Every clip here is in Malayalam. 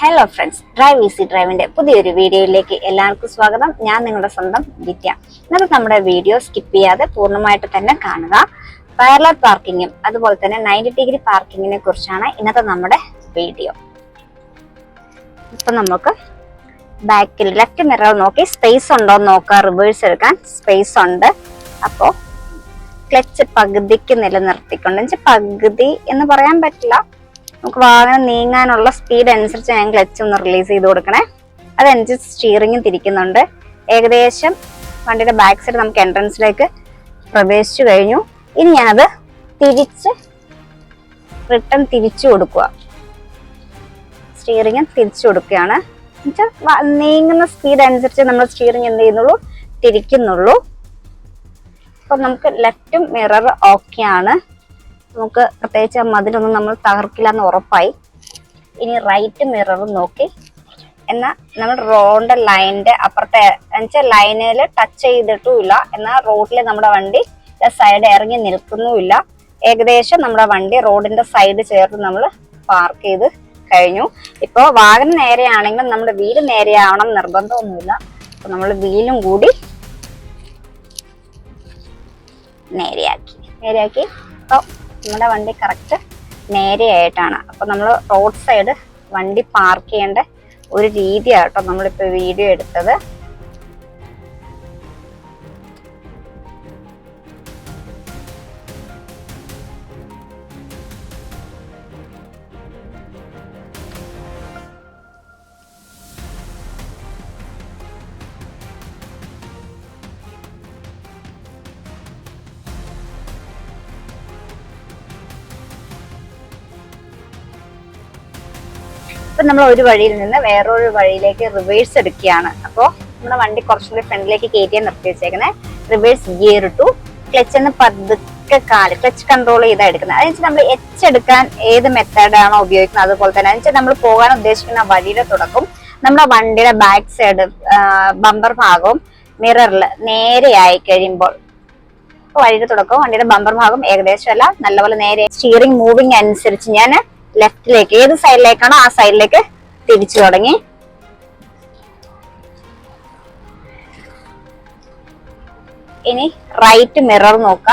ഹലോ ഫ്രണ്ട്സ് ഡ്രൈവ് ഈസി ഡ്രൈവിന്റെ പുതിയൊരു വീഡിയോയിലേക്ക് എല്ലാവർക്കും സ്വാഗതം. ഞാൻ നിങ്ങളുടെ സ്വന്തം വിദ്യ. ഇന്നത്തെ നമ്മുടെ വീഡിയോ സ്കിപ്പ് ചെയ്യാതെ പൂർണമായിട്ട് തന്നെ കാണുക. പാരലർ പാർക്കിങ്ങും അതുപോലെ തന്നെ നയന്റി ഡിഗ്രി പാർക്കിങ്ങിനെ കുറിച്ചാണ് ഇന്നത്തെ നമ്മുടെ വീഡിയോ. ഇപ്പൊ നമുക്ക് ബാക്കിൽ ലെഫ്റ്റ് മിറർ നോക്കി സ്പേസ് ഉണ്ടോ എന്ന് നോക്കാം റിവേഴ്സ് എടുക്കാൻ സ്പേസ് ഉണ്ട്. അപ്പോൾ ക്ലച്ച് പകുതിക്ക് നിലനിർത്തിക്കൊണ്ട്. പകുതി എന്ന് പറയാൻ പറ്റില്ല. നമുക്ക് വാഹനം നീങ്ങാനുള്ള സ്പീഡ് അനുസരിച്ച് ഞാൻ ക്ലച്ച് ഒന്ന് റിലീസ് ചെയ്ത് കൊടുക്കണേ. അതനുസരിച്ച് സ്റ്റിയറിംഗും തിരിക്കുന്നുണ്ട്. ഏകദേശം വണ്ടിയുടെ ബാക്ക് സൈഡ് നമുക്ക് എൻട്രൻസിലേക്ക് പ്രവേശിച്ചു കഴിഞ്ഞു. ഇനി ഞാനത് തിരിച്ച് റിട്ടേൺ തിരിച്ചു കൊടുക്കുക. സ്റ്റിയറിങ് തിരിച്ചു കൊടുക്കുകയാണ്. എന്നുവെച്ചാൽ നീങ്ങുന്ന സ്പീഡ് അനുസരിച്ച് നമ്മൾ സ്റ്റിയറിങ് എന്ത് ചെയ്യുന്നുള്ളൂ? തിരിക്കുന്നുള്ളൂ. അപ്പം നമുക്ക് ലെഫ്റ്റും മിറർ ഓക്കെയാണ് നമുക്ക് പ്രത്യേകിച്ച് മതിലൊന്നും നമ്മൾ തകർക്കില്ല എന്ന് ഉറപ്പായി. ഇനി റൈറ്റ് മിറർ നോക്കി. എന്നാൽ നമ്മൾ റോഡിന്റെ ലൈനിന്റെ അപ്പുറത്തെ എന്നുവെച്ചാൽ ലൈനിൽ ടച്ച് ചെയ്തിട്ടുമില്ല. എന്നാൽ റോഡിൽ നമ്മുടെ വണ്ടി സൈഡ് ഇറങ്ങി നിൽക്കുന്നുമില്ല. ഏകദേശം നമ്മുടെ വണ്ടി റോഡിന്റെ സൈഡ് ചേർത്ത് നമ്മൾ പാർക്ക് ചെയ്ത് കഴിഞ്ഞു. ഇപ്പോൾ വാഹനം നേരെയാണെങ്കിൽ നമ്മുടെ വീട് നേരെയാവണം നിർബന്ധമൊന്നുമില്ല. അപ്പോൾ നമ്മൾ വീലും കൂടി നേരെയാക്കി. നേരെയാക്കി. അപ്പോൾ നമ്മുടെ വണ്ടി കറക്റ്റ് നേരെയായിട്ടാണ്. അപ്പോൾ നമ്മൾ റോഡ് സൈഡ് വണ്ടി പാർക്ക് ചെയ്യേണ്ട ഒരു രീതിയാട്ടോ നമ്മളിപ്പോൾ വീഡിയോ എടുത്തത്. ഇപ്പൊ നമ്മൾ ഒരു വഴിയിൽ നിന്ന് വേറൊരു വഴിയിലേക്ക് റിവേഴ്സ് എടുക്കുകയാണ്. അപ്പോൾ നമ്മുടെ വണ്ടി കുറച്ചുകൂടി ഫ്രണ്ടിലേക്ക് കയറ്റിയാൽ നിർത്തി വെച്ചേക്കുന്നത് റിവേഴ്സ് ഗിയർ ടു ക്ലച്ചിന്ന് പതുക്കെ കാൽ ക്ലച്ച് കൺട്രോൾ ചെയ്താണ് എടുക്കുന്നത് അതെന്ന് നമ്മൾ എച്ച് എടുക്കാൻ ഏത് മെത്തേഡാണോ ഉപയോഗിക്കുന്നത് അതുപോലെ തന്നെ. അതെന്ന് നമ്മൾ പോകാൻ ഉദ്ദേശിക്കുന്ന വഴിയുടെ തുടക്കം നമ്മുടെ വണ്ടിയുടെ ബാക്ക് സൈഡ് ബമ്പർ ഭാഗവും മിററിൽ നേരെയായി കഴിയുമ്പോൾ. വഴിയുടെ തുടക്കവും വണ്ടിയുടെ ബമ്പർ ഭാഗം ഏകദേശം അല്ല നല്ലപോലെ നേരെ സ്റ്റിയറിംഗ് മൂവിങ് അനുസരിച്ച് ഞാൻ ലെഫ്റ്റിലേക്ക് ഏത് സൈഡിലേക്കാണോ ആ സൈഡിലേക്ക് തിരിച്ചു തുടങ്ങി. ഇനി റൈറ്റ് മിറർ നോക്കുക.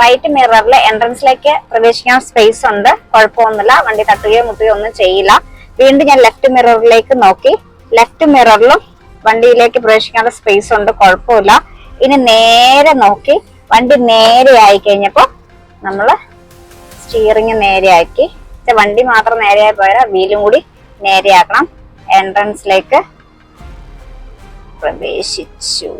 റൈറ്റ് മിററിൽ എൻട്രൻസിലേക്ക് പ്രവേശിക്കാൻ സ്പേസ് ഉണ്ട്. കുഴപ്പമൊന്നുമില്ല. വണ്ടി തട്ടുകയോ മുട്ടുകയോ ഒന്നും ചെയ്യില്ല. വീണ്ടും ഞാൻ ലെഫ്റ്റ് മിററിലേക്ക് നോക്കി. ലെഫ്റ്റ് മിററിലും വണ്ടിയിലേക്ക് പ്രവേശിക്കാനുള്ള സ്പേസ് ഉണ്ട്. കുഴപ്പമില്ല. ഇനി നേരെ നോക്കി. വണ്ടി നേരെ ആയി കഴിഞ്ഞപ്പോ നമ്മൾ സ്റ്റിയറിംഗ് നേരെയാക്കി. പക്ഷെ വണ്ടി മാത്രം നേരെയായി പോയാൽ വീലും കൂടി നേരെയാക്കണം. എൻട്രൻസിലേക്ക് പ്രവേശിച്ചു.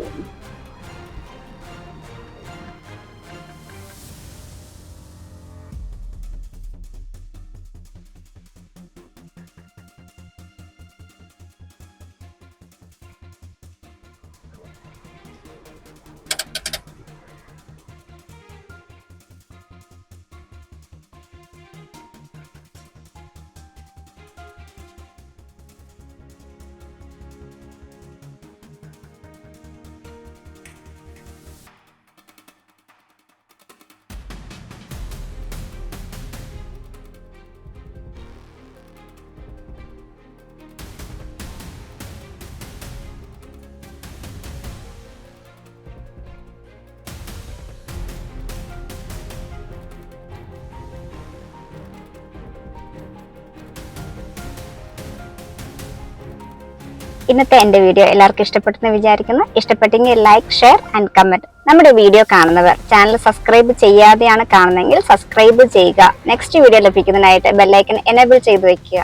ഇന്നത്തെ എന്റെ വീഡിയോ എല്ലാവർക്കും ഇഷ്ടപ്പെട്ടെന്ന് വിചാരിക്കുന്നു. ഇഷ്ടപ്പെട്ടെങ്കിൽ ലൈക്ക് ഷെയർ ആൻഡ് കമന്റ് നമ്മുടെ വീഡിയോ കാണുന്നവർ ചാനൽ സബ്സ്ക്രൈബ് ചെയ്യാതെയാണ് കാണുന്നതെങ്കിൽ സബ്സ്ക്രൈബ് ചെയ്യുക. നെക്സ്റ്റ് വീഡിയോ ലഭിക്കുന്നതിനായിട്ട് ബെല്ലൈക്കൺ എനേബിൾ ചെയ്തു വെക്കുക.